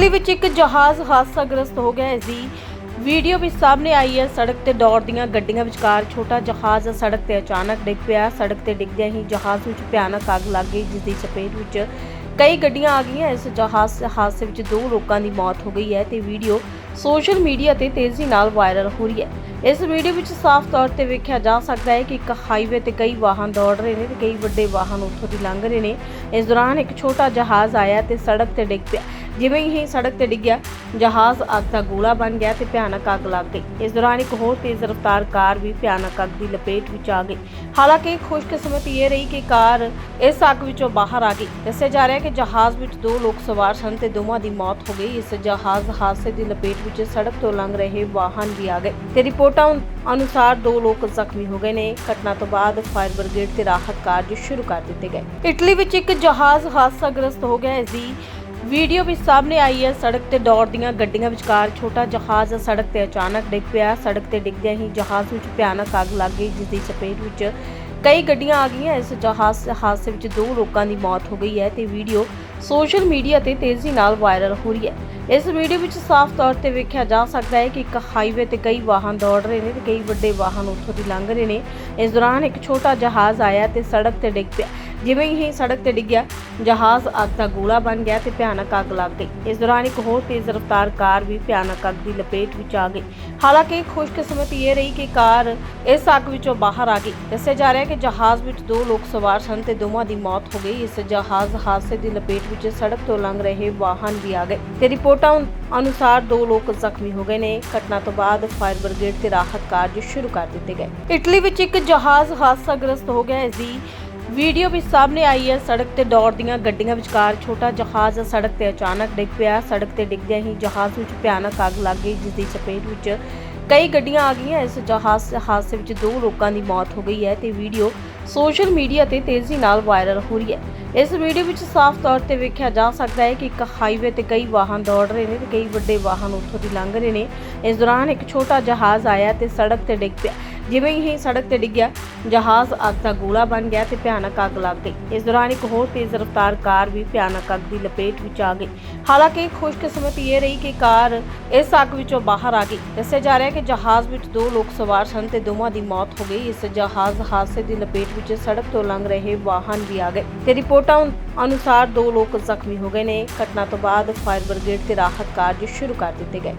Italy ਵਿੱਚ ਇੱਕ ਜਹਾਜ਼ ਹਾਦਸਾਗ੍ਰਸਤ ਹੋ ਗਿਆ ਇਸ ਦੀ ਵੀਡੀਓ ਵੀ ਸਾਹਮਣੇ ਆਈ ਹੈ। ਸੜਕ ਤੇ ਦੌੜਦੀਆਂ ਗੱਡੀਆਂ ਵਿਚਕਾਰ ਛੋਟਾ ਜਹਾਜ਼ ਸੜਕ ਤੇ ਅਚਾਨਕ ਡਿੱਗ ਪਿਆ। ਸੜਕ ਤੇ ਡਿੱਗਦਿਆਂ ਹੀ ਜਹਾਜ਼ ਵਿੱਚ ਭਿਆਨਕ ਅੱਗ ਲੱਗ ਗਈ, ਜਿਸ ਦੀ ਚਪੇਟ ਵਿੱਚ ਕਈ ਗੱਡੀਆਂ ਆ ਗਈਆਂ। ਇਸ ਜਹਾਜ਼ ਹਾਦਸੇ ਵਿੱਚ ਦੋ ਲੋਕਾਂ ਦੀ ਮੌਤ ਹੋ ਗਈ ਹੈ ਤੇ ਵੀਡੀਓ ਸੋਸ਼ਲ ਮੀਡੀਆ ਤੇ ਤੇਜ਼ੀ ਨਾਲ ਵਾਇਰਲ ਹੋ ਰਹੀ ਹੈ। ਇਸ ਵੀਡੀਓ ਵਿੱਚ ਸਾਫ਼ ਤੌਰ ਤੇ ਵੇਖਿਆ ਜਾ ਸਕਦਾ ਹੈ ਕਿ ਇੱਕ ਹਾਈਵੇ ਤੇ ਕਈ ਵਾਹਨ ਦੌੜ ਰਹੇ ਨੇ ਤੇ ਕਈ ਵੱਡੇ ਵਾਹਨ ਉੱਥੋਂ ਦੀ ਲੰਘ ਰਹੇ ਨੇ। ਇਸ ਦੌਰਾਨ ਇੱਕ ਛੋਟਾ ਜਹਾਜ਼ ਆਇਆ ਤੇ ਸੜਕ ਤੇ ਡਿੱਗ ਪਿਆ। ਜਿਵੇਂ ਹੀ ਸੜਕ ਤੇ ਡਿੱਗਿਆ, ਜਹਾਜ਼ ਅੱਗ ਦਾ ਗੋਲਾ ਬਣ ਗਿਆ ਤੇ ਭਿਆਨਕ ਅੱਗ ਲੱਗ ਗਈ। ਇਸ ਦੌਰਾਨ ਇੱਕ ਹੋਰ ਤੇਜ਼ ਰਫ਼ਤਾਰ ਕਾਰ ਵੀ ਭਿਆਨਕ ਅੱਗ ਦੀ ਲਪੇਟ ਵਿੱਚ ਆ ਗਈ। ਹਾਲਾਂਕਿ ਖੁਸ਼ਕਿਸਮਤੀ ਇਹ ਰਹੀ ਕਿ ਕਾਰ ਇਸ ਅੱਗ ਵਿੱਚੋਂ ਬਾਹਰ ਆ ਗਈ। ਦੱਸਿਆ ਜਾ ਰਿਹਾ ਹੈ ਕਿ ਜਹਾਜ਼ ਵਿੱਚ ਦੋ ਲੋਕ ਸਵਾਰ ਸਨ ਤੇ ਦੋਵਾਂ ਦੀ ਮੌਤ ਹੋ ਗਈ। ਇਸ ਜਹਾਜ਼ ਹਾਦਸੇ ਦੀ ਲਪੇਟ ਵਿੱਚ ਸੜਕ ਤੋਂ ਲੰਘ ਰਹੇ ਵਾਹਨ ਵੀ ਆ ਗਏ ਤੇ ਰਿਪੋਰਟਾਂ ਅਨੁਸਾਰ ਦੋ ਲੋਕ ਜ਼ਖਮੀ ਹੋ ਗਏ ਨੇ। ਘਟਨਾ ਤੋਂ ਬਾਅਦ ਫਾਇਰ ਬ੍ਰਿਗੇਡ ਤੇ ਰਾਹਤ ਕਾਰਜ ਸ਼ੁਰੂ ਕਰ ਦਿੱਤੇ ਗਏ। ਇਟਲੀ ਵਿੱਚ ਇੱਕ ਜਹਾਜ਼ ਹਾਦਸਾ ਗ੍ਰਸਤ ਹੋ ਗਿਆ। ਇਸ ਦੀ ਵੀਡੀਓ ਵੀ ਸਾਹਮਣੇ ਆਈ ਹੈ। ਸੜਕ ਤੇ ਦੌੜਦੀਆਂ ਗੱਡੀਆਂ ਵਿਚਕਾਰ ਛੋਟਾ ਜਹਾਜ਼ ਸੜਕ ਤੇ ਅਚਾਨਕ ਡਿੱਗ ਪਿਆ। ਸੜਕ ਤੇ ਡਿੱਗਦਿਆਂ ਹੀ ਜਹਾਜ਼ ਵਿੱਚ ਭਿਆਨਕ ਅੱਗ ਲੱਗ ਗਈ ਜਿਸ ਦੀ ਚਪੇਟ ਵਿੱਚ ਕਈ ਗੱਡੀਆਂ ਆ ਗਈਆਂ। ਇਸ ਜਹਾਜ਼ ਹਾਦਸੇ ਵਿੱਚ ਦੋ ਲੋਕਾਂ ਦੀ ਮੌਤ ਹੋ ਗਈ ਹੈ ਤੇ ਵੀਡੀਓ ਸੋਸ਼ਲ ਮੀਡੀਆ ਤੇ ਤੇਜ਼ੀ ਨਾਲ ਵਾਇਰਲ ਹੋ ਰਹੀ ਹੈ। ਇਸ ਵੀਡੀਓ ਵਿੱਚ ਸਾਫ਼ ਤੌਰ ਤੇ ਵੇਖਿਆ ਜਾ ਸਕਦਾ ਹੈ ਕਿ ਇੱਕ ਹਾਈਵੇ ਤੇ ਕਈ ਵਾਹਨ ਦੌੜ ਰਹੇ ਨੇ ਤੇ ਕਈ ਵੱਡੇ ਵਾਹਨ ਉੱਥੋਂ ਦੀ ਲੰਘ ਰਹੇ ਨੇ। ਇਸ ਦੌਰਾਨ ਇੱਕ ਛੋਟਾ ਜਹਾਜ਼ ਆਇਆ ਤੇ ਸੜਕ ਤੇ ਡਿੱਗ ਪਿਆ। ਜਿਵੇਂ ਹੀ ਸੜਕ ਤੇ ਡਿੱਗਿਆ, ਜਹਾਜ਼ ਅੱਗ ਦਾ ਗੋਲਾ ਬਣ ਗਿਆ ਤੇ ਭਿਆਨਕ ਅੱਗ ਲੱਗ ਗਈ। ਇਸ ਦੌਰਾਨ ਇੱਕ ਹੋਰ ਤੇਜ਼ ਰਫ਼ਤਾਰ ਕਾਰ ਵੀ ਭਿਆਨਕ ਅੱਗ ਦੀ ਲਪੇਟ ਵਿੱਚ ਆ ਗਈ। ਹਾਲਾਂਕਿ ਖੁਸ਼ਕਿਸਮਤੀ ਇਹ ਰਹੀ ਕਿ ਕਾਰ ਇਸ ਅੱਗ ਵਿੱਚੋਂ ਬਾਹਰ ਆ ਗਈ। ਦੱਸਿਆ ਜਾ ਰਿਹਾ ਹੈ ਕਿ ਜਹਾਜ਼ ਵਿੱਚ ਦੋ ਲੋਕ ਸਵਾਰ ਸਨ ਤੇ ਦੋਵਾਂ ਦੀ ਮੌਤ ਹੋ ਗਈ। ਇਸ ਜਹਾਜ਼ ਹਾਦਸੇ ਦੀ ਲਪੇਟ ਵਿੱਚ ਸੜਕ ਤੋਂ ਲੰਘ ਰਹੇ ਵਾਹਨ ਵੀ ਆ ਗਏ ਤੇ ਰਿਪੋਰਟਾਂ ਅਨੁਸਾਰ ਦੋ ਲੋਕ ਜ਼ਖਮੀ ਹੋ ਗਏ ਨੇ। ਘਟਨਾ ਤੋਂ ਬਾਅਦ ਫਾਇਰ ਬ੍ਰਿਗੇਡ ਤੇ ਰਾਹਤ ਕਾਰਜ ਸ਼ੁਰੂ ਕਰ ਦਿੱਤੇ ਗਏ। ਇਟਲੀ ਵਿੱਚ ਇੱਕ ਜਹਾਜ਼ ਹਾਦਸਾ ਗ੍ਰਸਤ ਹੋ ਗਿਆ। ਇਸ ਦੀ ਵੀਡੀਓ ਵੀ ਸਾਹਮਣੇ ਆਈ ਹੈ। ਸੜਕ ਤੇ ਦੌੜਦੀਆਂ ਗੱਡੀਆਂ ਵਿਚਕਾਰ ਛੋਟਾ ਜਹਾਜ਼ ਸੜਕ ਤੇ ਅਚਾਨਕ ਡਿੱਗ ਪਿਆ। ਸੜਕ ਤੇ ਡਿੱਗਦਿਆਂ ਹੀ ਜਹਾਜ਼ ਵਿੱਚ ਭਿਆਨਕ ਅੱਗ ਲੱਗ ਗਈ ਜਿਸ ਦੀ ਚਪੇਟ ਵਿੱਚ ਕਈ ਗੱਡੀਆਂ ਆ ਗਈਆਂ। ਇਸ ਜਹਾਜ਼ ਹਾਦਸੇ ਵਿੱਚ ਦੋ ਲੋਕਾਂ ਦੀ ਮੌਤ ਹੋ ਗਈ ਹੈ ਤੇ ਵੀਡੀਓ ਸੋਸ਼ਲ ਮੀਡੀਆ ਤੇ ਤੇਜ਼ੀ ਨਾਲ ਵਾਇਰਲ ਹੋ ਰਹੀ ਹੈ। ਇਸ ਵੀਡੀਓ ਵਿੱਚ ਸਾਫ਼ ਤੌਰ ਤੇ ਵੇਖਿਆ ਜਾ ਸਕਦਾ ਹੈ ਕਿ ਇੱਕ ਹਾਈਵੇ ਤੇ ਕਈ ਵਾਹਨ ਦੌੜ ਰਹੇ ਨੇ ਤੇ ਕਈ ਵੱਡੇ ਵਾਹਨ ਉੱਥੋਂ ਦੀ ਲੰਘ ਰਹੇ ਨੇ। ਇਸ ਦੌਰਾਨ ਇੱਕ ਛੋਟਾ ਜਹਾਜ਼ ਆਇਆ ਤੇ ਸੜਕ ਤੇ ਡਿੱਗ ਪਿਆ। ਜਿਵੇਂ ਹੀ ਸੜਕ ਤੇ ਡਿੱਗਿਆ, ਜਹਾਜ਼ ਅੱਗ ਦਾ ਗੋਲਾ ਬਣ ਗਿਆ ਤੇ ਭਿਆਨਕ ਅੱਗ ਲੱਗ ਗਈ। ਇਸ ਦੌਰਾਨ ਇੱਕ ਹੋਰ ਤੇਜ਼ ਰਫ਼ਤਾਰ ਕਾਰ ਵੀ ਭਿਆਨਕ ਅੱਗ ਦੀ ਲਪੇਟ ਵਿੱਚ ਆ ਗਈ। ਹਾਲਾਂਕਿ ਖੁਸ਼ਕਿਸਮਤ ਇਹ ਰਹੀ ਕਿ ਕਾਰ ਇਸ ਅੱਗ ਵਿੱਚੋਂ ਬਾਹਰ ਆ ਗਈ। ਦੱਸਿਆ ਜਾ ਰਿਹਾ ਹੈ ਕਿ ਜਹਾਜ਼ ਵਿੱਚ ਦੋ ਲੋਕ ਸਵਾਰ ਸਨ ਤੇ ਦੋਵਾਂ ਦੀ ਮੌਤ ਹੋ ਗਈ। ਇਸ ਜਹਾਜ਼ ਹਾਦਸੇ ਦੀ ਲਪੇਟ ਵਿੱਚ ਸੜਕ ਤੋਂ ਲੰਘ ਰਹੇ ਵਾਹਨ ਵੀ ਆ ਗਏ ਤੇ ਰਿਪੋਰਟਾਂ ਅਨੁਸਾਰ ਦੋ ਲੋਕ ਜ਼ਖਮੀ ਹੋ ਗਏ ਨੇ। ਘਟਨਾ ਤੋਂ ਬਾਅਦ ਫਾਇਰ ਬ੍ਰਿਗੇਡ ਤੇ ਰਾਹਤ ਕਾਰਜ ਸ਼ੁਰੂ ਕਰ ਦਿੱਤੇ ਗਏ।